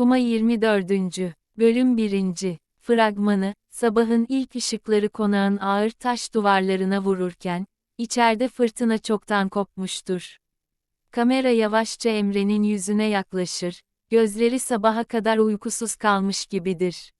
Kuma 24. Bölüm 1. Fragmanı, sabahın ilk ışıkları konağın ağır taş duvarlarına vururken, içeride fırtına çoktan kopmuştur. Kamera yavaşça Emre'nin yüzüne yaklaşır, gözleri sabaha kadar uykusuz kalmış gibidir.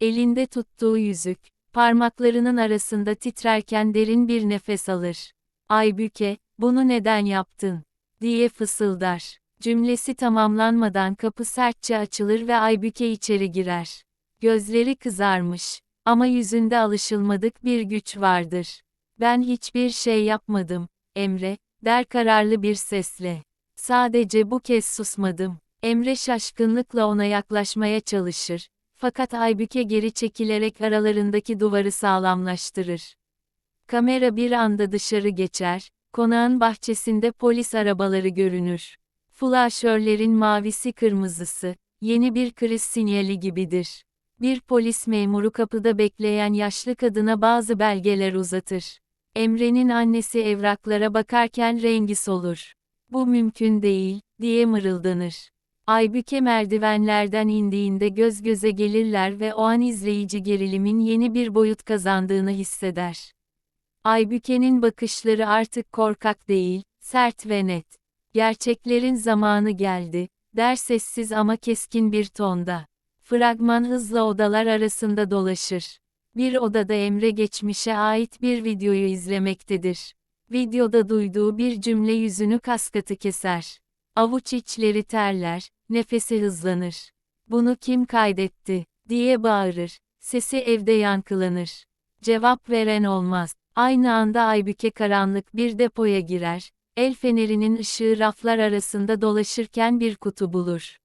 Elinde tuttuğu yüzük, parmaklarının arasında titrerken derin bir nefes alır. Aybüke, bunu neden yaptın? diye fısıldar. Cümlesi tamamlanmadan kapı sertçe açılır ve Aybüke içeri girer. Gözleri kızarmış ama yüzünde alışılmadık bir güç vardır. Ben hiçbir şey yapmadım, Emre, der kararlı bir sesle. Sadece bu kez susmadım. Emre şaşkınlıkla ona yaklaşmaya çalışır. Fakat Aybüke geri çekilerek aralarındaki duvarı sağlamlaştırır. Kamera bir anda dışarı geçer, konağın bahçesinde polis arabaları görünür. Flaşörlerin mavisi kırmızısı, yeni bir kriz sinyali gibidir. Bir polis memuru kapıda bekleyen yaşlı kadına bazı belgeler uzatır. Emre'nin annesi evraklara bakarken rengi solur. Bu mümkün değil, diye mırıldanır. Aybüke merdivenlerden indiğinde göz göze gelirler ve o an izleyici gerilimin yeni bir boyut kazandığını hisseder. Aybüke'nin bakışları artık korkak değil, sert ve net. Gerçeklerin zamanı geldi, der sessiz ama keskin bir tonda. Fragman hızla odalar arasında dolaşır. Bir odada Emre geçmişe ait bir videoyu izlemektedir. Videoda duyduğu bir cümle yüzünü kaskatı keser. Avuç içleri terler, nefesi hızlanır. Bunu kim kaydetti, diye bağırır. Sesi evde yankılanır. Cevap veren olmaz. Aynı anda Aybüke karanlık bir depoya girer, el fenerinin ışığı raflar arasında dolaşırken bir kutu bulur.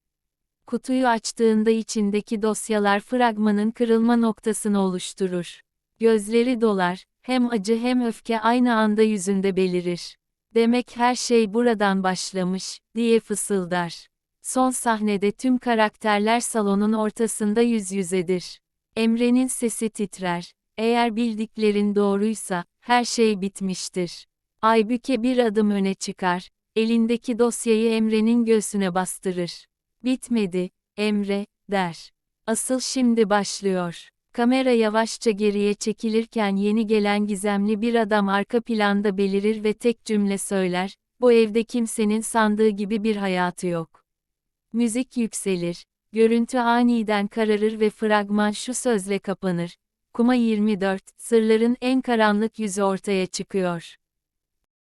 Kutuyu açtığında içindeki dosyalar fragmanın kırılma noktasını oluşturur. Gözleri dolar, hem acı hem öfke aynı anda yüzünde belirir. Demek her şey buradan başlamış, diye fısıldar. Son sahnede tüm karakterler salonun ortasında yüz yüzedir. Emre'nin sesi titrer. Eğer bildiklerin doğruysa, her şey bitmiştir. Aybüke bir adım öne çıkar, elindeki dosyayı Emre'nin göğsüne bastırır. Bitmedi, Emre, der. Asıl şimdi başlıyor. Kamera yavaşça geriye çekilirken yeni gelen gizemli bir adam arka planda belirir ve tek cümle söyler, bu evde kimsenin sandığı gibi bir hayatı yok. Müzik yükselir, görüntü aniden kararır ve fragman şu sözle kapanır. Kuma 24, sırların en karanlık yüzü ortaya çıkıyor.